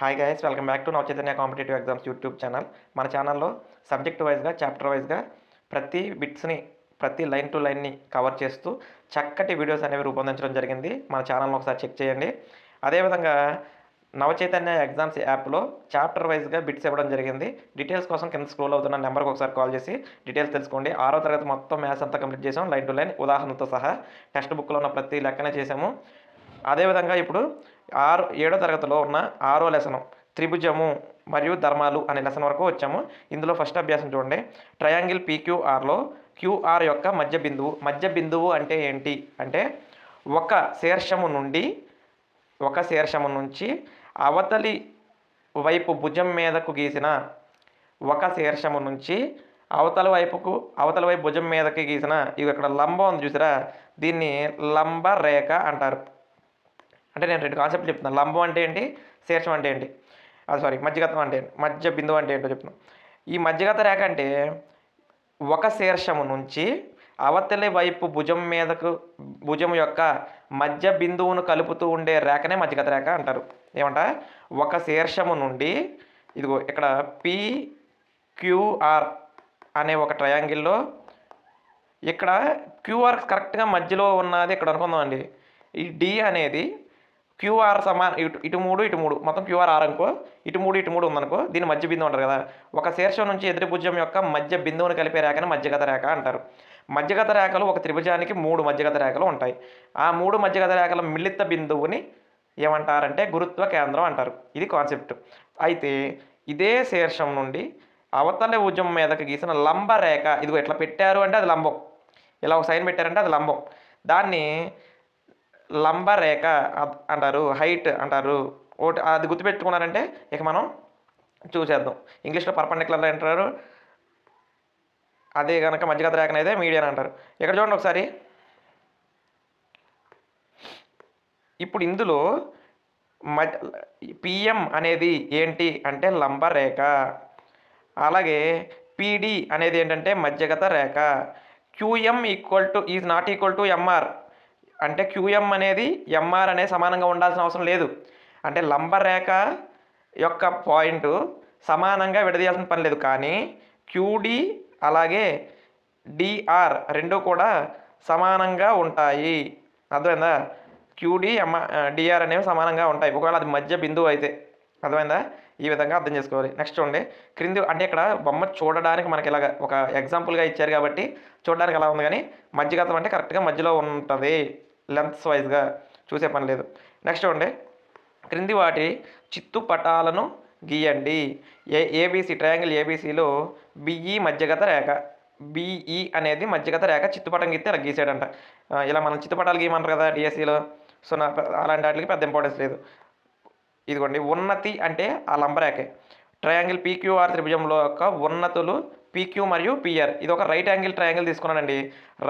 Hi guys welcome back to Nava Chaitanya competitive exams YouTube channel మన ఛానల్లో subject వైజ్గా chapter వైజ్గా ప్రతి బిట్స్ని ప్రతి లైన్ టు లైన్ని కవర్ చేస్తూ చక్కటి వీడియోస్ అనేవి రూపొందించడం జరిగింది. మన ఛానల్ని ఒకసారి చెక్ చేయండి. అదేవిధంగా నవచైతన్య ఎగ్జామ్స్ యాప్లో చాప్టర్ వైజ్గా బిట్స్ ఇవ్వడం జరిగింది. డీటెయిల్స్ కోసం కింద స్క్రోల్ అవుతున్న నెంబర్కి ఒకసారి కాల్ చేసి డీటెయిల్స్ తెలుసుకోండి. ఆరో తరగతి మొత్తం మ్యాథ్స్ అంతా కంప్లీట్ చేసాం. లైన్ టు లైన్ ఉదాహరణతో సహా టెక్స్ట్ బుక్లో ఉన్న ప్రతి లెక్కనే చేసాము. అదేవిధంగా ఇప్పుడు ఆరు ఏడో తరగతిలో ఉన్న ఆరో లెసను త్రిభుజము మరియు ధర్మాలు అనే లెసన్ వరకు వచ్చాము. ఇందులో ఫస్ట్ అభ్యాసం చూడండి. ట్రయాంగిల్ పీక్యూఆర్లో క్యూఆర్ యొక్క మధ్య బిందువు మధ్య బిందువు అంటే ఏంటి? అంటే ఒక శీర్షము నుండి ఒక శీర్షము నుంచి అవతలి వైపు భుజం మీదకు గీసిన ఒక శీర్షము నుంచి అవతల వైపుకు అవతల వైపు భుజం మీదకి గీసిన ఇవి ఇక్కడ లంబం ఉంది చూసారా? దీన్ని లంబ రేఖ అంటారు. అంటే నేను రెండు కాన్సెప్ట్ చెప్తున్నాను లంబం అంటే ఏంటి? శీర్షం అంటే ఏంటి? అది సారీ మధ్యగతం అంటే ఏంటి? మధ్య బిందువు అంటే ఏంటో చెప్తున్నాను ఈ మధ్యగత రేఖ అంటే ఒక శీర్షము నుంచి అవతలి వైపు భుజం మీదకు భుజం యొక్క మధ్య బిందువును కలుపుతూ ఉండే రేఖనే మధ్యగత రేఖ అంటారు. ఏమంట? ఒక శీర్షము నుండి ఇదిగో ఇక్కడ పి క్యూఆర్ అనే ఒక ట్రయాంగిల్లో ఇక్కడ క్యూఆర్ కరెక్ట్గా మధ్యలో ఉన్నది ఇక్కడ అనుకుందాం అండి. ఈ డి అనేది క్యూఆర్ సమాన ఇటు ఇటు మూడు ఇటు మూడు. మొత్తం క్యూఆర్ ఆర్ అనుకో. ఇటు మూడు ఇటు మూడు ఉందనుకో. దీని మధ్య బిందువు అంటారు కదా. ఒక శీర్షం నుంచి ఎదురు భుజం యొక్క మధ్య బిందువుని కలిపే రేఖను మధ్యగత రేఖ అంటారు. మధ్యగత రేఖలు ఒక త్రిభుజానికి మూడు మధ్యగత రేఖలు ఉంటాయి. ఆ మూడు మధ్యగత రేఖల మిళిత బిందువుని ఏమంటారంటే గురుత్వ కేంద్రం అంటారు. ఇది కాన్సెప్ట్. అయితే ఇదే శీర్షం నుండి అవతల భుజం మీదకి గీసిన లంబ రేఖ ఇదిగో ఇట్లా పెట్టారు అంటే అది లంబం. ఇలా ఒక సైన్ పెట్టారంటే అది లంబం. దాన్ని లంబ రేఖ అంటారు హైట్ అంటారు. ఒకటి అది గుర్తుపెట్టుకున్నారంటే ఇక మనం చూసేద్దాం. ఇంగ్లీష్లో పర్పండిక్యులర్ అంటారు. అదే కనుక మధ్యగత రేఖన అయితే మీడియన్ అంటారు. ఇక్కడ చూడండి ఒకసారి. ఇప్పుడు ఇందులో మధ్య పిఎం అనేది ఏంటి అంటే లంబ రేఖ అలాగే పీడి అనేది ఏంటంటే మధ్యగత రేఖ. QM equal to is not equal to MR. అంటే క్యూఎం అనేది ఎంఆర్ అనే సమానంగా ఉండాల్సిన అవసరం లేదు. అంటే లంబరేఖ యొక్క పాయింట్ సమానంగా విడదీయాల్సిన పని లేదు. కానీ క్యూడి అలాగే డిఆర్ రెండు కూడా సమానంగా ఉంటాయి. అర్థమైందా? క్యూడి ఎం డిఆర్ అనేవి సమానంగా ఉంటాయి. ఒకవేళ అది మధ్య బిందువు అయితే. అర్థమైందా? ఈ విధంగా అర్థం చేసుకోవాలి. నెక్స్ట్ చూడండి. క్రింది అంటే ఇక్కడ బొమ్మ చూడడానికి మనకి ఇలాగ ఒక ఎగ్జాంపుల్గా ఇచ్చారు కాబట్టి చూడడానికి ఎలా ఉంది. కానీ మధ్యగతం అంటే కరెక్ట్గా మధ్యలో ఉంటుంది. లెంత్స్ వైజ్గా చూసే పని లేదు. నెక్స్ట్ ఉండే క్రింది వాటి చిత్తు పటాలను గీయండి. ఏ ఏబీసీ ట్రయాంగిల్ ఏబీసీలో బిఈ మధ్యగత రేఖ. బిఈ అనేది మధ్యగత రేఖ చిత్తుపటం గీస్తే అలా గీసాడంట ఇలా మనం చిత్తుపటాలు గీయమంటారు కదా డిఎస్సిలో సో నా అలాంటి వాటికి పెద్ద ఇంపార్టెన్స్ లేదు. ఇదిగోండి ఉన్నతి అంటే ఆ లంబరేఖే ట్రయాంగిల్ పీక్యూఆర్ త్రిభుజంలో యొక్క ఉన్నతులు పీక్యూ మరియు పిఆర్ ఇది ఒక రైట్ యాంగిల్ ట్రయాంగిల్ తీసుకున్నానండి.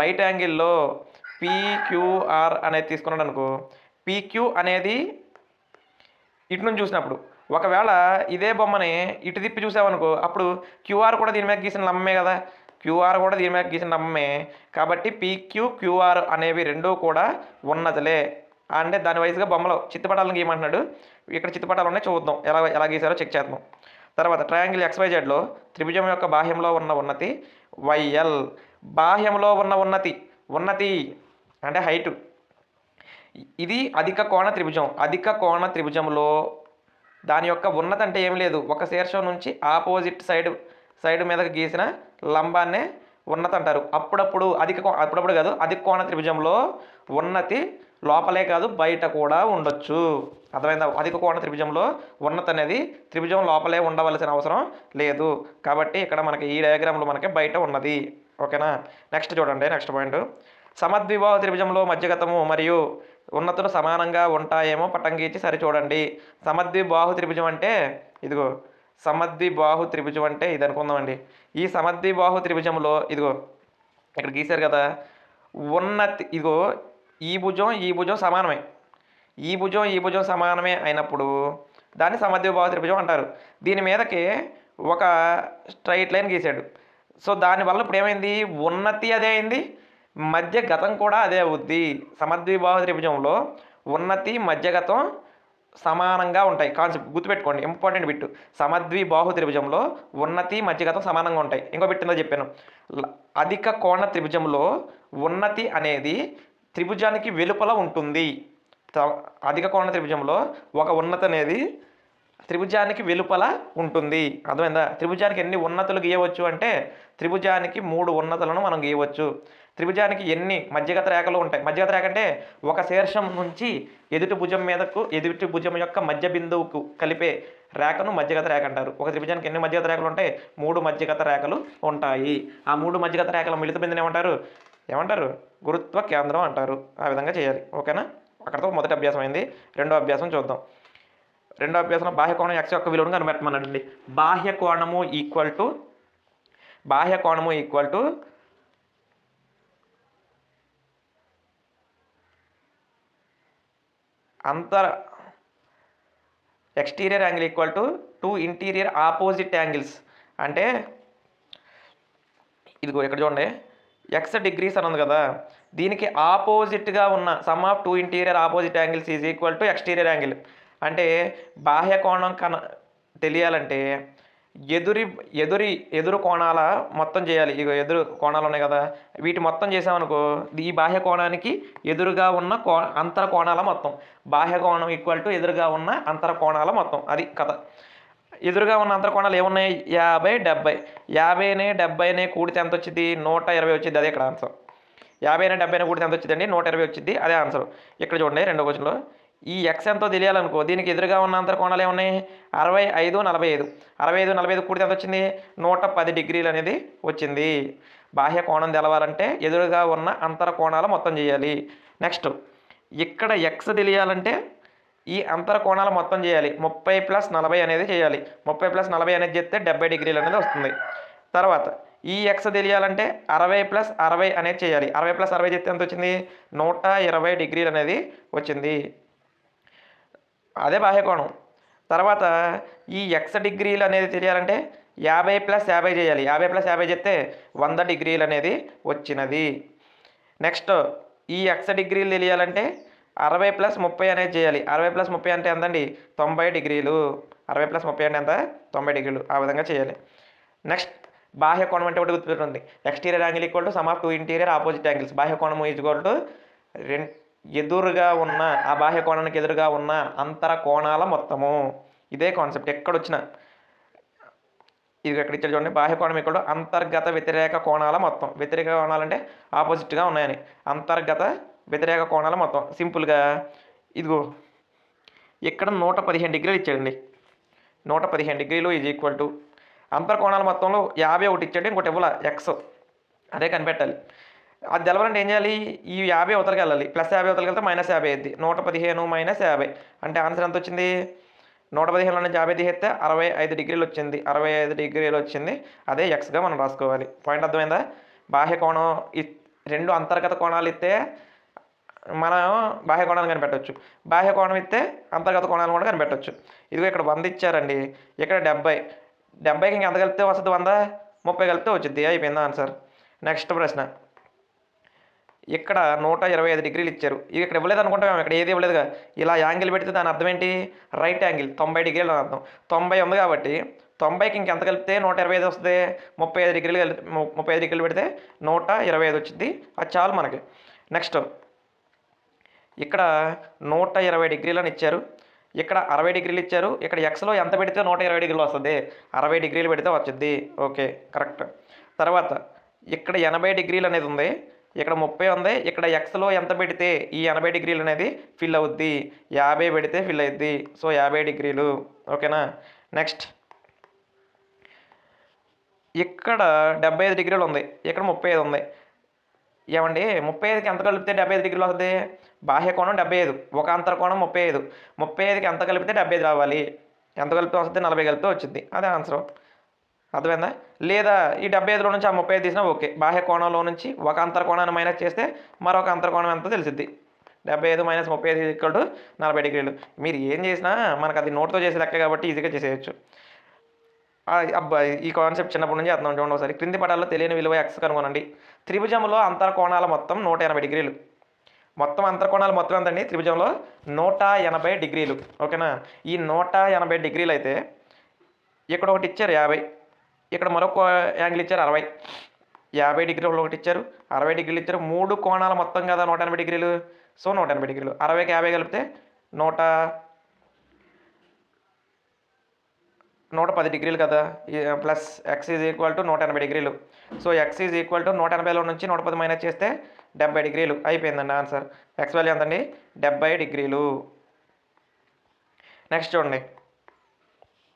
రైట్ యాంగిల్లో పీక్యూఆర్ అనేది తీసుకున్నాడు అనుకో. పీక్యూ అనేది ఇటు నుంచి చూసినప్పుడు. ఒకవేళ ఇదే బొమ్మని ఇటు తిప్పి చూసామనుకో అప్పుడు క్యూఆర్ కూడా దీని మీద గీసిన లమ్మే కదా. క్యూఆర్ కూడా దీని మీద గీసిన లమ్మే కాబట్టి పీక్యూ క్యూఆర్ అనేవి రెండూ కూడా ఉన్నదిలే. అంటే దాని వయసుగా బొమ్మలో చిత్తుపటాలను గీయమంటున్నాడు. ఇక్కడ చిత్తుపటాలు ఉన్నాయి చూద్దాం ఎలా ఎలా గీసారో చెక్ చేద్దాం. తర్వాత ట్రయాంగిల్ ఎక్స్వైజెడ్లో త్రిభుజం యొక్క బాహ్యంలో ఉన్న ఉన్నతి వైఎల్ బాహ్యంలో ఉన్న ఉన్నతి ఉన్నతి అంటే హైటు ఇది అధిక కోణ త్రిభుజం. అధిక కోణ త్రిభుజంలో దాని యొక్క ఉన్నత అంటే ఏం లేదు. ఒక శీర్షం నుంచి ఆపోజిట్ సైడ్ సైడ్ మీదకి గీసిన లంబాన్నే ఉన్నత అంటారు. అప్పుడప్పుడు అధిక అప్పుడప్పుడు కాదు అధిక కోణ త్రిభుజంలో ఉన్నతి లోపలే కాదు బయట కూడా ఉండొచ్చు. అర్థమైందా? అధిక కోణ త్రిభుజంలో ఉన్నత అనేది త్రిభుజం లోపలే ఉండవలసిన అవసరం లేదు. కాబట్టి ఇక్కడ మనకి ఈ డయాగ్రామ్లో మనకి బయట ఉన్నది. ఓకేనా? నెక్స్ట్ చూడండి నెక్స్ట్ పాయింట్ సమద్విభావ త్రిభుజంలో మధ్యగతము మరియు ఉన్నతులు సమానంగా ఉంటాయేమో పట్టం గీచి సరి చూడండి సమద్విబాహు త్రిభుజం అంటే ఇదిగో సమద్విబాహు త్రిభుజం అంటే ఇది అనుకుందామండి. ఈ సమద్విబాహు త్రిభుజంలో ఇదిగో ఇక్కడ గీశారు కదా ఉన్నతి ఇదిగో ఈ భుజం ఈ భుజం సమానమే. ఈ భుజం ఈ భుజం సమానమే అయినప్పుడు దాన్ని సమద్విబాహు త్రిభుజం అంటారు. దీని మీదకి ఒక స్ట్రైట్ లైన్ గీశాడు. సో దానివల్ల ఇప్పుడు ఏమైంది? ఉన్నతి అదే అయింది. మధ్య గతం కూడా అదే అవుద్ది. సమద్విబాహు త్రిభుజంలో ఉన్నతి మధ్యగతం సమానంగా ఉంటాయి. కాన్సెప్ట్ గుర్తుపెట్టుకోండి. Important bit. సమద్వి బాహు త్రిభుజంలో ఉన్నతి మధ్యగతం సమానంగా ఉంటాయి. ఇంకో బిట్ చెప్పాను. అధిక కోణ త్రిభుజంలో ఉన్నతి అనేది త్రిభుజానికి వెలుపల ఉంటుంది. త- అధిక కోణ త్రిభుజంలో ఒక ఉన్నత అనేది త్రిభుజానికి వెలుపల ఉంటుంది. అర్థమైందా? త్రిభుజానికి ఎన్ని ఉన్నతులు గీయవచ్చు అంటే త్రిభుజానికి మూడు ఉన్నతులను మనం గీయవచ్చు. త్రిభుజానికి ఎన్ని మధ్యగత రేఖలు ఉంటాయి? మధ్యగత రేఖ అంటే ఒక శీర్షం నుంచి ఎదుటి భుజం మీదకు ఎదుటి భుజం యొక్క మధ్య బిందువుకు కలిపే రేఖను మధ్యగత రేఖ అంటారు. ఒక త్రిభుజానికి ఎన్ని మధ్యగత రేఖలు ఉంటాయి? మూడు మధ్యగత రేఖలు ఉంటాయి. ఆ మూడు మధ్యగత రేఖల మిళిత బిందుని ఏమంటారు? ఏమంటారు? గురుత్వ కేంద్రం అంటారు. ఆ విధంగా చేయాలి. ఓకేనా? అక్కడతో మొదటి అభ్యాసం అయింది. రెండో అభ్యాసం చూద్దాం. రెండో అభ్యాసం బాహ్య కోణం ఎక్స్ యొక్క విలువను కనిపెట్టమన్నాడండి బాహ్య కోణము ఈక్వల్ టు బాహ్య కోణము ఈక్వల్ టు అంతర exterior angle equal to two interior opposite angles. అంటే ఇదిగో ఇక్కడ చూడండి. ఎక్స్ డిగ్రీస్ అని ఉంది కదా. దీనికి ఆపోజిట్గా ఉన్న sum of two interior opposite angles is equal to exterior angle. అంటే బాహ్య కోణం కన తెలియాలంటే ఎదురి ఎదురి ఎదురు కోణాల మొత్తం చేయాలి. ఇక ఎదురు కోణాలు ఉన్నాయి కదా. వీటి మొత్తం చేసామనుకో ఈ బాహ్య కోణానికి ఎదురుగా ఉన్న కో అంతర కోణాల మొత్తం. బాహ్య కోణం ఈక్వల్ టు ఎదురుగా ఉన్న అంతర కోణాల మొత్తం. అది కథ. ఎదురుగా ఉన్న అంతర కోణాలు ఏమున్నాయి? యాభై డెబ్బై. యాభైనే డెబ్బైనే కూడితే ఎంత వచ్చింది నూట ఇరవై వచ్చింది అదే ఇక్కడ ఆన్సర్ యాభైనే డెబ్బైనే కూడితే ఎంత వచ్చిందండి నూట ఇరవై వచ్చింది అదే ఆన్సర్ ఇక్కడ చూడండి రెండో క్వశ్చన్లో ఈ ఎక్స్ ఎంతో తెలియాలనుకో దీనికి ఎదురుగా ఉన్న అంతర్కోణాలు ఏమున్నాయి? అరవై ఐదు నలభై ఐదు. అరవై ఐదు నలభై ఐదు కూడితే ఎంత వచ్చింది? నూట పది డిగ్రీలు అనేది వచ్చింది. బాహ్య కోణం తెలవాలంటే ఎదురుగా ఉన్న అంతరకోణాలు మొత్తం చేయాలి. నెక్స్ట్ ఇక్కడ ఎక్స్ తెలియాలంటే ఈ అంతర కోణాలు మొత్తం చేయాలి. ముప్పై ప్లస్ నలభై అనేది చేయాలి. ముప్పై ప్లస్ నలభై అనేది చేస్తే డెబ్బై డిగ్రీలు అనేది వస్తుంది. తర్వాత ఈ ఎక్స్ తెలియాలంటే అరవై ప్లస్ అరవై అనేది చేయాలి. అరవై ప్లస్ అరవై చేస్తే ఎంత వచ్చింది? నూట ఇరవై డిగ్రీలు అనేది వచ్చింది. అదే బాహ్యకోణం. తర్వాత ఈ ఎక్స్ డిగ్రీలు అనేది తెలియాలంటే యాభై ప్లస్ యాభై చేయాలి. యాభై ప్లస్ యాభై చెప్తే వంద డిగ్రీలు అనేది వచ్చినది. నెక్స్ట్ ఈ ఎక్స్ డిగ్రీలు తెలియాలంటే అరవై ప్లస్ ముప్పై అనేది చేయాలి. అరవై ప్లస్ ముప్పై అంటే ఎంతండి? తొంభై డిగ్రీలు. అరవై ప్లస్ ముప్పై అంటే ఎంత? తొంభై డిగ్రీలు. ఆ విధంగా చేయాలి. నెక్స్ట్ బాహ్య కోణం అంటే ఒకటి గుర్తుపెట్టుంది exterior angle equal to sum of two interior opposite angles. బాహ్య కోణం ఈజ్ ఈక్వల్ టు రెండు ఎదురుగా ఉన్న ఆ బాహ్య కోణానికి ఎదురుగా ఉన్న అంతర కోణాల మొత్తము. ఇదే కాన్సెప్ట్ ఎక్కడొచ్చిన. ఇది ఎక్కడ ఇచ్చారు చూడండి. బాహ్య కోణం ఇక్కడ అంతర్గత వ్యతిరేక కోణాల మొత్తం. వ్యతిరేక కోణాలంటే ఆపోజిట్గా ఉన్నాయని. అంతర్గత వ్యతిరేక కోణాల మొత్తం. సింపుల్గా ఇదిగో. ఇక్కడ నూట పదిహేను డిగ్రీలు ఇచ్చాడండి. నూట పదిహేను డిగ్రీలు ఈజ్ ఈక్వల్ టు అంతర కోణాల మొత్తంలో యాభై ఒకటి ఇచ్చాడు. ఇంకోటి ఇవ్వాల. ఎక్స్ అదే కనిపెట్టాలి. అది తెలవాలంటే ఏం చేయాలి? ఈ యాభై అవతలకి వెళ్ళాలి. ప్లస్ యాభై అవతలకి వెళ్తే మైనస్ యాభై అయింది నూట పదిహేను మైనస్ యాభై. అంటే ఆన్సర్ ఎంత వచ్చింది? నూట పదిహేనులో నుంచి యాభై తీసేస్తే అరవై ఐదు డిగ్రీలు వచ్చింది. అరవై ఐదు డిగ్రీలు వచ్చింది. అదే ఎక్స్గా మనం రాసుకోవాలి. పాయింట్ అర్థమైందా? బాహ్య కోణం ఇ- రెండు అంతర్గత కోణాలు ఇస్తే మనం బాహ్య కోణాలు కనిపెట్టవచ్చు బాహ్య కోణం ఇస్తే అంతర్గత కోణాలు కూడా కనిపెట్టవచ్చు ఇదిగో ఇక్కడ వంద ఇచ్చారండి. ఇక్కడ డెబ్బై. డెబ్బైకి ఇంక ఎంత కలిపితే వస్తుంది వంద? ముప్పై కలిపితే వచ్చింది అయిపోయింది ఆన్సర్? నెక్స్ట్ ప్రశ్న. ఇక్కడ నూట ఇరవై ఐదు డిగ్రీలు ఇచ్చారు. ఇవి ఇక్కడ ఇవ్వలేదు అనుకుంటాం ఇక్కడ ఏది ఇవ్వలేదుగా. ఇలా యాంగిల్ పెడితే దాని అర్థం ఏంటి? రైట్ యాంగిల్ తొంభై డిగ్రీలు అని అర్థం. తొంభై ఉంది కాబట్టి తొంభైకి ఇంకెంత కలిపితే నూట ఇరవై ఐదు వస్తుంది? ముప్పై ఐదు డిగ్రీలు కలిపి ముప్పై ఐదు డిగ్రీలు పెడితే నూట ఇరవై ఐదు వచ్చింది. అది చాలు మనకి. నెక్స్ట్ ఇక్కడ నూట ఇరవై డిగ్రీలు అని ఇచ్చారు. ఇక్కడ అరవై డిగ్రీలు ఇచ్చారు. ఇక్కడ ఎక్స్లో ఎంత పెడితే నూట ఇరవై డిగ్రీలు వస్తుంది? అరవై డిగ్రీలు పెడితే వచ్చింది. Okay correct. తర్వాత ఇక్కడ ఎనభై డిగ్రీలు అనేది ఉంది. ఇక్కడ ముప్పై ఉంది. ఇక్కడ ఎక్స్లో ఎంత పెడితే ఈ ఎనభై డిగ్రీలు అనేది ఫిల్ అవుద్ది. యాభై పెడితే ఫిల్ అవుద్ది సో యాభై డిగ్రీలు. ఓకేనా? నెక్స్ట్ ఇక్కడ డెబ్బై ఐదు డిగ్రీలు ఉంది. ఇక్కడ ముప్పై ఐదు ఉంది. ఏమండి? ముప్పై ఐదుకి ఎంత కలిపితే డెబ్బై ఐదు డిగ్రీలు వస్తుంది? బాహ్య కోణం డెబ్బై ఐదు. ఒక అంతర కోణం ముప్పై ఐదు. ముప్పై ఐదుకి ఎంత కలిపితే డెబ్బై ఐదు రావాలి? ఎంత కలిపితే వస్తుంది? నలభై కలిపితే వచ్చింది. అదే ఆన్సర్. అర్థమైందా? లేదా ఈ డెబ్బై ఐదులో నుంచి ఆ ముప్పై ఐదు తీసినా ఓకే. బాహ్య కోణంలో నుంచి ఒక అంతర్కోణాన్ని మైనస్ చేస్తే మరొక అంతర్కోణం ఎంత తెలిసిద్ది? డెబ్బై ఐదు మైనస్ ముప్పై ఐదు ఈక్వల్ టు నలభై డిగ్రీలు. మీరు ఏం చేసినా మనకు అది నోట్తో చేసే లెక్క కాబట్టి ఈజీగా చేసేయచ్చు. అబ్బాయి ఈ కాన్సెప్ట్ చిన్నప్పటి నుంచి అర్థం చూడండి ఒకసారి క్రింది పటాల్లో తెలియని విలువ ఎక్స్ కనుగొనండి. త్రిభుజంలో అంతర్కోణాల మొత్తం నూట ఎనభై డిగ్రీలు. మొత్తం అంతర్కోణాలు మొత్తం ఎంతండి? త్రిభుజంలో నూట ఎనభై డిగ్రీలు. ఓకేనా? ఈ నూట ఎనభై డిగ్రీలు అయితే ఇక్కడ ఒకటి ఇచ్చారు యాభై. ఇక్కడ మరొక యాంగిల్ ఇచ్చారు అరవై. యాభై డిగ్రీలు ఒకటి ఇచ్చారు. అరవై డిగ్రీలు ఇచ్చారు. మూడు కోణాలు మొత్తం కదా నూట ఎనభై డిగ్రీలు. సో నూట ఎనభై డిగ్రీలు. అరవైకి యాభై కలిపితే నూట నూట పది డిగ్రీలు కదా. Plus X is equal to నూట ఎనభై డిగ్రీలు. So X is equal to నూట ఎనభైలో నుంచి నూట పది మైనస్ చేస్తే డెబ్బై డిగ్రీలు. అయిపోయిందండి ఆన్సర్. ఎక్స్ వాల్యూ ఎంతండి? డెబ్బై డిగ్రీలు. నెక్స్ట్ చూడండి.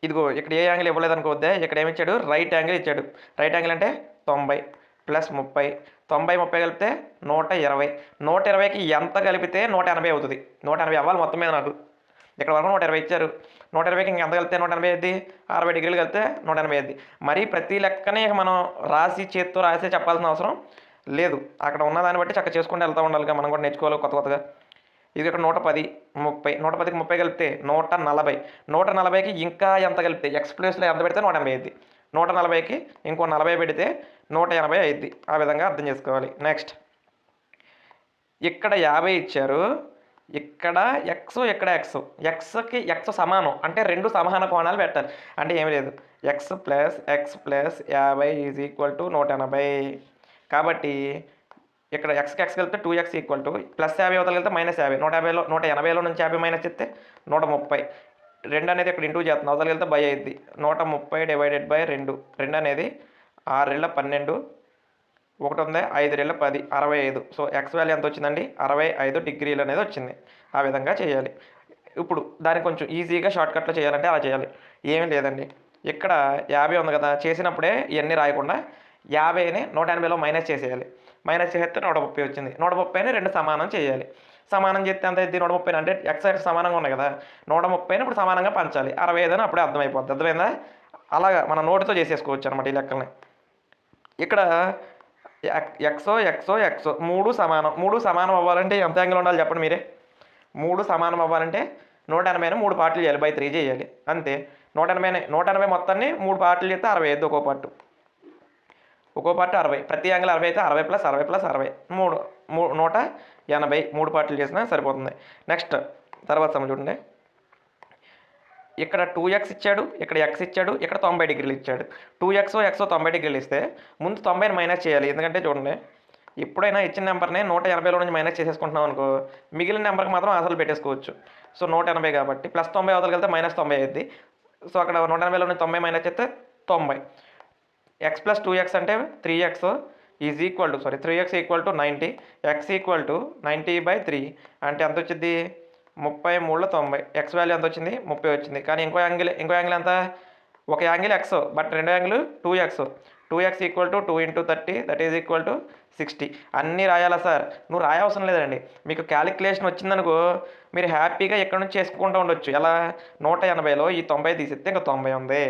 ఇదిగో ఇక్కడ ఏ యాంగిల్ ఇవ్వలేదు అనుకోవద్దే. ఇక్కడ ఏమిచ్చాడు రైట్ యాంగిల్ ఇచ్చాడు. రైట్ యాంగిల్ అంటే తొంభై ప్లస్ ముప్పై. తొంభై ముప్పై కలిపితే నూట ఇరవై. నూట ఇరవైకి ఎంత కలిపితే నూట ఎనభై అవుతుంది. నూట ఎనభై అవ్వాలి మొత్తం మీద నాకు. ఇక్కడ వరకు నూట ఇరవై ఇచ్చారు. నూట ఇరవైకి ఇంక ఎంత కలిపితే నూట ఎనభై అయింది అరవై డిగ్రీలు కలిపితే నూట ఎనభై అయింది మరి ప్రతి లెక్కనే మనం రాసి చేత్తో రాసి చెప్పాల్సిన అవసరం లేదు. అక్కడ ఉన్న దాన్ని బట్టి చక్క చేసుకుంటూ వెళ్తూ ఉండాలి మనం కూడా నేర్చుకోవాలి కొత్త కొత్తగా. ఇది ఇక్కడ నూట పది ముప్పై నూట పదికి ముప్పై కలిపితే నూట నలభై. నూట నలభైకి ఇంకా ఎంత కలిపితే? ఎక్స్ ప్లేస్లో ఎంత పెడితే నూట ఎనభై అయింది. నూట నలభైకి ఇంకో నలభై పెడితే నూట ఎనభై అయింది. ఆ విధంగా అర్థం చేసుకోవాలి. నెక్స్ట్ ఇక్కడ యాభై ఇచ్చారు. ఇక్కడ ఎక్స్ ఇక్కడ ఎక్స్ ఎక్స్కి ఎక్స్ సమానం. అంటే రెండు సమాన కోణాలు పెట్టాలి. అంటే ఏమి లేదు. ఎక్స్ ప్లస్ ఎక్స్ ప్లస్ యాభై ఈజ్ ఈక్వల్ టు నూట ఎనభై. కాబట్టి ఇక్కడ ఎక్స్కి ఎక్స్కి వెళ్తే two X equal to plus యాభై అవతల వెళ్తే మైనస్ యాభై. నూట యాభైలో నూట ఎనభైలో నుంచి యాభై మైనస్ చెప్తే నూట ముప్పై. రెండు అనేది ఇక్కడ ఇంటూ చేస్తుంది అవతల వెళ్తే బై అయింది. నూట ముప్పై డివైడెడ్ బై రెండు. రెండు అనేది ఆరేళ్ళ పన్నెండు. ఒకటి ఉంది ఐదు రెళ్ళ పది. అరవై ఐదు. సో ఎక్స్ వాల్యూ ఎంత వచ్చిందండి? అరవై ఐదు డిగ్రీలు అనేది వచ్చింది. ఆ విధంగా చేయాలి. ఇప్పుడు దాన్ని కొంచెం ఈజీగా షార్ట్కట్లో చేయాలంటే అలా చేయాలి. ఏమీ లేదండి. ఇక్కడ యాభై ఉంది కదా. చేసినప్పుడే ఇవన్నీ రాయకుండా యాభైని నూట ఎనభైలో మైనస్ చేసేయాలి. మైనస్ చేస్తే నూట ముప్పై వచ్చింది. నూట ముప్పైని రెండు సమానం చేయాలి. సమానం చేస్తే ఎంత అయితే నూట ముప్పై అంటే ఎక్స్ ఎక్స్ సమానంగా ఉన్నాయి కదా. నూట ముప్పైని ఇప్పుడు సమానంగా పంచాలి. అరవై ఐదు అని అప్పుడే అర్థమైపోద్ది. అర్థమైందా? అలాగా మన నోటితో చేసేసుకోవచ్చు అనమాట ఈ లెక్కల్ని. ఇక్కడ ఎక్- ఎక్సో ఎక్సో ఎక్సో మూడు సమానం. మూడు సమానం అవ్వాలంటే ఎంత యాంగిల్ ఉండాలి చెప్పండి మీరే? మూడు సమానం అవ్వాలంటే నూట ఎనభైని మూడు పార్ట్లు చేయాలి. బై త్రీ చేయాలి. అంతే. నూట ఎనభై నూట ఎనభై మొత్తాన్ని మూడు పార్ట్లు చేస్తే అరవై ఐదు ఒక్కో పార్ట్. ఒక్కో పార్ట్ అరవై. ప్రతి యాంగిల్ అరవై అయితే అరవై ప్లస్ అరవై ప్లస్ అరవై. మూడు మూ నూట ఎనభై మూడు పార్ట్లు చేసినా సరిపోతుంది. నెక్స్ట్ తర్వాత సమ చూడండి. ఇక్కడ టూ ఎక్స్ ఇచ్చాడు ఇక్కడ ఎక్స్ ఇచ్చాడు ఇక్కడ తొంభై డిగ్రీలు ఇచ్చాడు. టూ ఎక్స్ ఎక్స్ తొంభై డిగ్రీలు ఇస్తే ముందు తొంభైని మైనస్ చేయాలి. ఎందుకంటే చూడండి ఎప్పుడైనా ఇచ్చిన నెంబర్ని నూట ఎనభైలో నుంచి మైనస్ చేసేసుకుంటున్నాం అనుకో మిగిలిన నెంబర్కి మాత్రం అసలు పెట్టేసుకోవచ్చు. సో నూట ఎనభై కాబట్టి ప్లస్ తొంభై అవతలకి వెళ్తే మైనస్ తొంభై అయింది సో అక్కడ నూట ఎనభైలో నుంచి తొంభై మైనస్ చేస్తే తొంభై. ఎక్స్ ప్లస్ టూ ఎక్స్ అంటే three X is equal to sorry three X equal to ninety X equal to ninety by three అంటే ఎంత వచ్చింది? ముప్పై మూడులో తొంభై. ఎక్స్ వాల్యూ ఎంత వచ్చింది? ముప్పై వచ్చింది. కానీ ఇంకో యాంగిల్ ఇంకో యాంగిల్ ఎంత? ఒక యాంగిల్ ఎక్స్ బట్ రెండో angle two x two x equal to two into thirty that is equal to sixty అన్నీ రాయాలా సార్ నువ్వు రాయవసరం లేదండి. మీకు క్యాలిక్యులేషన్ వచ్చిందనుకో మీరు హ్యాపీగా ఎక్కడి నుంచి చేసుకుంటూ ఉండొచ్చు. ఎలా? నూట ఎనభైలో ఈ తొంభై తీసిస్తే ఇంకా తొంభై ఉంది.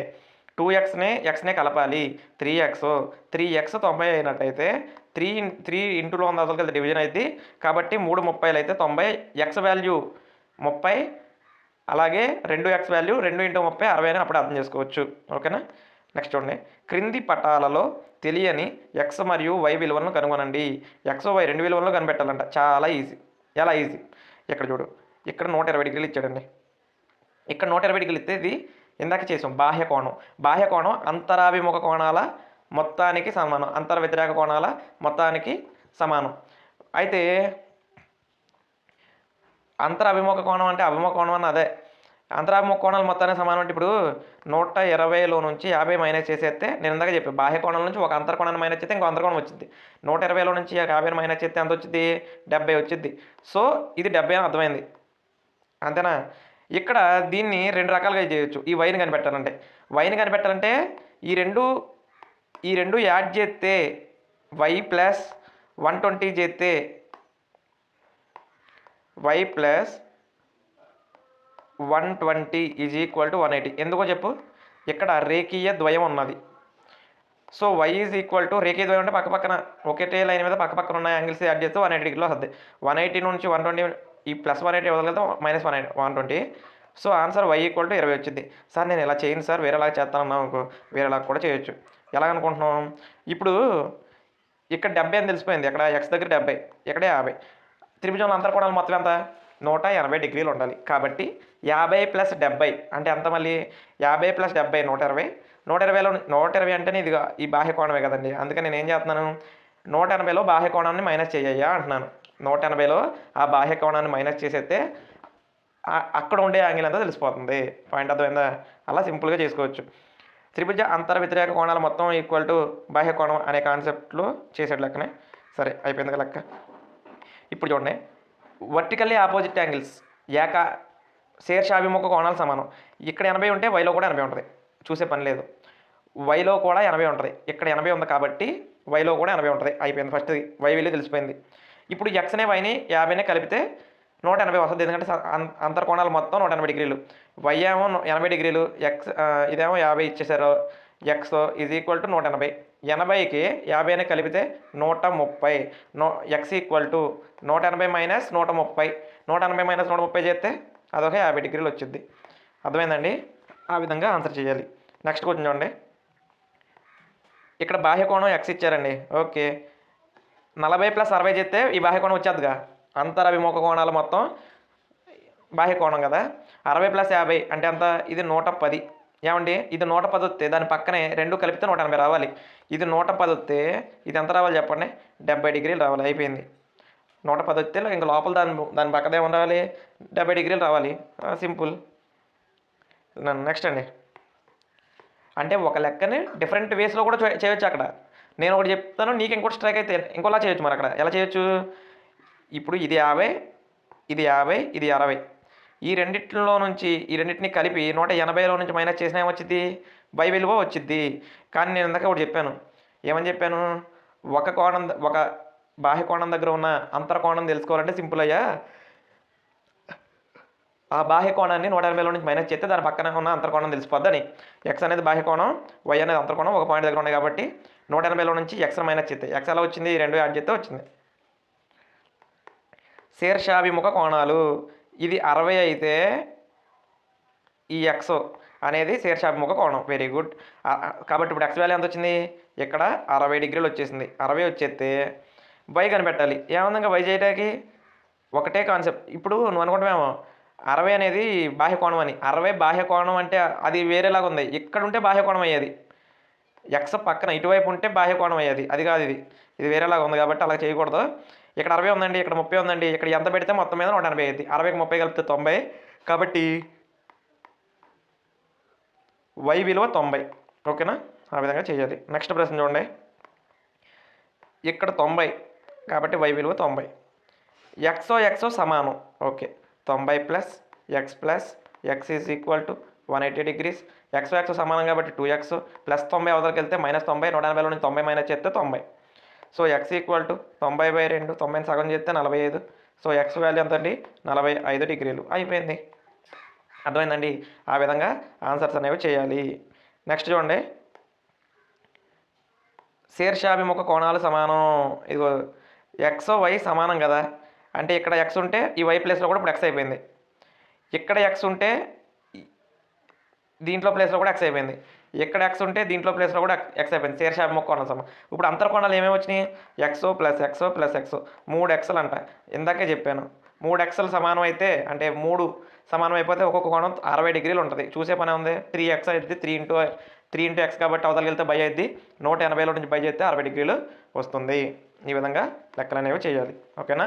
టూ ఎక్స్ని ఎక్స్నే కలపాలి. Three X. త్రీ ఎక్స్ తొంభై అయినట్టయితే త్రీ త్రీ ఇంటూలో వంద అసలు కదా డివిజన్ అయితే కాబట్టి మూడు ముప్పైలు అయితే తొంభై ఎక్స్ వాల్యూ ముప్పై అలాగే రెండు ఎక్స్ వాల్యూ రెండు ఇంటూ ముప్పై అరవై అని అప్పుడు అర్థం చేసుకోవచ్చు. ఓకేనా? నెక్స్ట్ చూడండి. క్రింది పటాలలో తెలియని ఎక్స్ మరియు వై విలువలను కనుగొనండి. ఎక్స్ వై రెండు విలువలను కనిపెట్టాలంట. చాలా ఈజీ. ఎలా ఈజీ? ఇక్కడ చూడు. ఇక్కడ నూట ఇరవై డిగ్రీలు ఇచ్చాడండి. ఇక్కడ నూట ఇరవై డిగ్రీలు ఇస్తే ఇది ఇందాక చేసాం బాహ్య కోణం. బాహ్య కోణం అంతరాభిముఖ కోణాల మొత్తానికి సమానం. అంతర వ్యతిరేక కోణాల మొత్తానికి సమానం. అయితే అంతరాభిముఖ కోణం అంటే అభిముఖ కోణం అని అదే. అంతరాభిముఖ కోణాలు మొత్తానికి సమానం అంటే ఇప్పుడు నూట ఇరవైలో నుంచి యాభై మైనస్ చేసేస్తే నేను ఇందాక చెప్పి బాహ్య కోణం నుంచి ఒక అంతర కోణాన్ని మైనస్ చేస్తే ఇంకో అంతర్కోణం వచ్చింది నూట ఇరవైలో నుంచి యాభై మైనస్ చేస్తే ఎంత వచ్చింది డెబ్బై వచ్చింది సో ఇది డెబ్బై అని అర్థమైంది. అంతేనా? ఇక్కడ దీన్ని రెండు రకాలుగా చేయొచ్చు. ఈ వైన్ కనిపెట్టాలంటే. వైన్ కనిపెట్టాలంటే ఈ రెండు ఈ రెండు యాడ్ చేస్తే వై ప్లస్ వన్ ట్వంటీ చేస్తే y plus one twenty is equal to one eighty. ఎందుకో చెప్పు? ఇక్కడ రేఖీయ ద్వయం ఉన్నది. So y is equal to రేఖీయ ద్వయం అంటే పక్క పక్కన ఒకటే లైన్ మీద పక్క పక్కన ఉన్న యాంగిల్స్ యాడ్ చేస్తే వన్ ఎయిటీ డిగ్రీలో వస్తుంది. వన్ ఎయిటీ నుంచి వన్ ట్వంటీ ఈ plus one eighty వదలగలుగుతాం minus one eighty one twenty. So answer y equal to ఇరవై వచ్చింది. సార్ నేను ఇలా చేయను సార్ వేరేలాగా చేస్తాను అనుకో వేరేలాగా కూడా చేయొచ్చు. ఎలాగనుకుంటున్నాం? ఇప్పుడు ఇక్కడ డెబ్బై అని తెలిసిపోయింది. ఇక్కడ ఎక్స్ దగ్గర డెబ్బై ఇక్కడే యాభై. త్రిభుజంలో అంతర్కోణాలు మొత్తం ఎంత? నూట ఎనభై డిగ్రీలు ఉండాలి. కాబట్టి యాభై ప్లస్ డెబ్బై అంటే ఎంత మళ్ళీ? యాభై ప్లస్ డెబ్బై నూట ఇరవై. నూట ఇరవైలో నూట ఇరవై అంటేనే ఇది ఈ బాహ్య కోణమే కదండి. అందుకని నేను ఏం చేస్తున్నాను? నూట ఎనభైలో బాహ్య కోణాన్ని మైనస్ చేయయ్యా అంటున్నాను. నూట ఎనభైలో ఆ బాహ్య కోణాన్ని మైనస్ చేసేస్తే అక్కడ ఉండే యాంగిల్ అంతా తెలిసిపోతుంది. పాయింట్ అర్థమైందా? అలా సింపుల్గా చేసుకోవచ్చు. త్రిభుజ అంతర వ్యతిరేక కోణాలు మొత్తం ఈక్వల్ టు బాహ్య కోణం అనే కాన్సెప్ట్లో చేసాడు లెక్కనే. సరే అయిపోయింది లెక్క. ఇప్పుడు చూడండి. వర్టికల్లీ ఆపోజిట్ యాంగిల్స్ ఏక శీర్షాభిముఖ కోణాలు సమానం. ఇక్కడ ఎనభై ఉంటే వైలో కూడా ఎనభై ఉంటుంది. చూసే పని లేదు. వైలో కూడా ఎనభై ఉంటుంది. ఇక్కడ ఎనభై ఉంది కాబట్టి వైలో కూడా ఎనభై ఉంటుంది. అయిపోయింది. ఫస్ట్ వై వెళ్ళి తెలిసిపోయింది. ఇప్పుడు ఎక్స్నే వైని యాభైనే కలిపితే నూట ఎనభై వస్తుంది. ఎందుకంటే అంతర్కోణాలు మొత్తం నూట ఎనభై డిగ్రీలు. వై ఏమో ఎనభై డిగ్రీలు. ఎక్స్ ఇదేమో యాభై ఇచ్చేసారు. ఎక్స్ ఈజ్ ఈక్వల్ టు నూట ఎనభై. ఎనభైకి యాభైని కలిపితే నూట ముప్పై. నో ఎక్స్ ఈక్వల్ టు నూట ఎనభై మైనస్ నూట ముప్పై. నూట ఎనభై మైనస్ నూట ముప్పై చేస్తే అదొక యాభై డిగ్రీలు వచ్చింది అర్థమైందండి? ఆ విధంగా ఆన్సర్ చేయాలి. నెక్స్ట్ క్వశ్చన్ చూడండి. ఇక్కడ బాహ్య కోణం ఎక్స్ ఇచ్చారండి. ఓకే నలభై ప్లస్ అరవై చేస్తే ఈ బాహ్యకోణం వచ్చేదిగా అంతర్ అంతరభిముఖ కోణాలు మొత్తం బాహ్య కోణం కదా. అరవై ప్లస్ యాభై అంటే అంత ఇది నూట పది. ఏమండి? ఇది నూట పది వస్తే దాని పక్కనే రెండు కలిపితే నూట ఎనభై రావాలి. ఇది నూట పది వస్తే ఇది ఎంత రావాలి చెప్పండి? డెబ్బై డిగ్రీలు రావాలి. అయిపోయింది. నూట పది వస్తే ఇంకా లోపల దాని దాని పక్కదే రావాలి డెబ్బై డిగ్రీలు రావాలి. సింపుల్. నెక్స్ట్ అండి. అంటే ఒక లెక్కని డిఫరెంట్ వేస్లో కూడా చే- చేయొచ్చు అక్కడ. నేను ఒకటి చెప్తాను నీకు ఇంకోటి స్ట్రైక్ అయితే ఇంకోలా చేయొచ్చు మరి అక్కడ. ఎలా చేయొచ్చు? ఇప్పుడు ఇది యాభై ఇది యాభై ఇది అరవై. ఈ రెండిట్లో నుంచి ఈ రెండింటిని కలిపి నూట ఎనభైలో నుంచి మైనస్ చేసిన ఏమొచ్చింది బై విలువ వచ్చింది కానీ నేను ఇందాక ఒకటి చెప్పాను. ఏమని చెప్పాను? ఒక కోణం ఒక బాహ్య కోణం దగ్గర ఉన్న అంతర కోణం తెలుసుకోవాలంటే సింపుల్ అయ్యా. ఆ బాహ్య కోణాన్ని నూట ఎనభైలో నుంచి మైనస్ చేస్తే దాని పక్కన ఉన్న అంతర్కోణం తెలిసిపోద్దని ఎక్స్ అనేది బాహ్య కోణం వై అనేది అంతర్కోణం ఒక పాయింట్ దగ్గర ఉన్నాయి కాబట్టి నూట ఎనభైలో నుంచి ఎక్సల్ మైనస్ చేస్తే ఎక్సల్ వచ్చింది? రెండు యాడ్ చేస్తే వచ్చింది. శీర్షాభిముఖ కోణాలు. ఇది అరవై అయితే ఈ ఎక్స్ అనేది శీర్షాభిముఖ కోణం. వెరీ గుడ్ కాబట్టి ఇప్పుడు ఎక్స్ వాల్యూ ఎంత వచ్చింది? ఇక్కడ అరవై డిగ్రీలు వచ్చేసింది. అరవై వచ్చేస్తే వై కనిపెట్టాలి. ఏమందంగా వై చేయడానికి ఒకటే కాన్సెప్ట్ ఇప్పుడు నువ్వు అనుకుంటున్నామేమో అరవై అనేది బాహ్య కోణం అని. అరవై బాహ్య కోణం అంటే అది వేరేలాగా ఉంది. ఇక్కడ ఉంటే బాహ్య కోణం అయ్యేది. ఎక్స్ పక్కన ఇటువైపు ఉంటే బాహ్య కోణం అయ్యేది. అది కాదు ఇది. ఇది వేరేలాగా ఉంది కాబట్టి అలా చేయకూడదు. ఇక్కడ అరవై ఉందండి ఇక్కడ ముప్పై ఉందండి. ఇక్కడ ఎంత పెడితే మొత్తం మీద నూట ఎనభై అయింది అరవైకి ముప్పై కలిపితే తొంభై. కాబట్టి వై విలువ తొంభై. ఓకేనా? ఆ విధంగా చేయాలి. నెక్స్ట్ ప్రశ్న చూడండి. ఇక్కడ తొంభై. కాబట్టి వై విలువ తొంభై. ఎక్సో ఎక్సో సమానం. ఓకే. తొంభై plus x plus x is equal to one eighty degrees x x సమానం కాబట్టి టూ ఎక్స్ ప్లస్ తొంభై అవతలకి వెళ్తే మైనస్ తొంభై నూట ఎనభైలో నుంచి తొంభై మైనస్ చేస్తే తొంభై. సో ఎక్స్ ఈక్వల్ టు తొంభై బై రెండు తొంభైని సగం చేస్తే నలభై ఐదు. సో ఎక్స్ వాల్యూ ఎంత అండి నలభై ఐదు డిగ్రీలు. అయిపోయింది. అర్థమైందండి? ఆ విధంగా ఆన్సర్స్ అనేవి చేయాలి. నెక్స్ట్ చూడండి. శీర్షాభిముఖ కోణాలు సమానం. ఇదిగో ఎక్స్ వై సమానం కదా? అంటే ఇక్కడ ఎక్స్ ఉంటే ఈ వై ప్లేస్లో కూడా ఇప్పుడు ఎక్స్ అయిపోయింది. ఇక్కడ ఎక్స్ ఉంటే దీంట్లో ప్లేస్లో కూడా ఎక్స్ అయిపోయింది. ఇక్కడ ఎక్స్ ఉంటే దీంట్లో ప్లేస్లో కూడా ఎక్స్ అయిపోయింది. శీర్షాభిముఖ కోణం సమానం ఇప్పుడు అంతర్కోణాలు ఏమేమి వచ్చినాయి? ఎక్సో ప్లస్ ఎక్సో ప్లస్ ఎక్సో మూడు ఎక్సలు అంట. ఇందాకే చెప్పాను. మూడు ఎక్సలు సమానం అయితే అంటే మూడు సమానం అయిపోతే ఒక్కొక్క కోణం అరవై డిగ్రీలు ఉంటుంది. చూసే పని ఉంది. త్రీ ఎక్స్ అయితే three into three into x కాబట్టి అవతలకి వెళ్తే బై అయింది నూట ఎనభైలో నుంచి బై చేస్తే అరవై డిగ్రీలు వస్తుంది. ఈ విధంగా లెక్కలు అనేవి చేయాలి. ఓకేనా?